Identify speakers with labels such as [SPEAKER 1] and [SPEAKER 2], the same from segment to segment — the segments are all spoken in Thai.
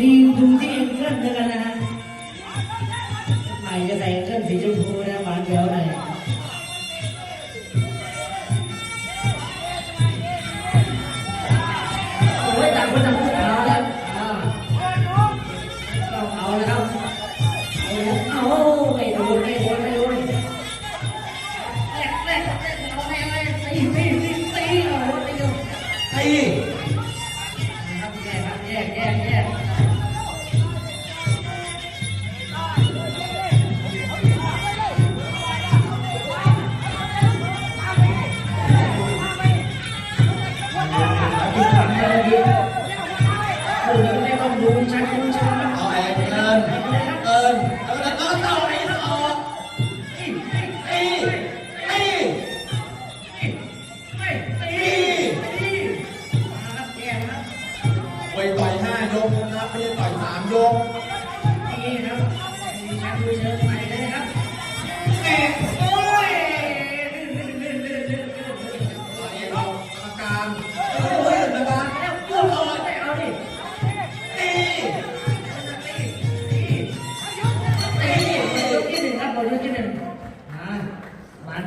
[SPEAKER 1] ดีดูที่เอ็นเคลื่อนกันนะฮะใหม่จะใส่เคลื่อนสีชมพูนะหวานเดียวหน่อยโอ้ยต่างคนต่างพูดเอาแล้วเราเอาแล้วเอาไม่โดนไม่โดนไม่โดนแรกแรกแรกเราแม่แม่ตีตีตีตีเอาตีต
[SPEAKER 2] ี
[SPEAKER 1] yeah, yeah, yeah. เอาแอร์เอิญเอิ
[SPEAKER 2] ญแล้วก็ต้องเต่าไอ้เต่า
[SPEAKER 1] ไอ้ไอ้ไอ้
[SPEAKER 2] ไปต่อยห้ายกนะครับไม่ได้ต่อยสามยก
[SPEAKER 1] นี่นะ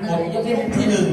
[SPEAKER 1] หมดยกกที่ที่หนึ่ง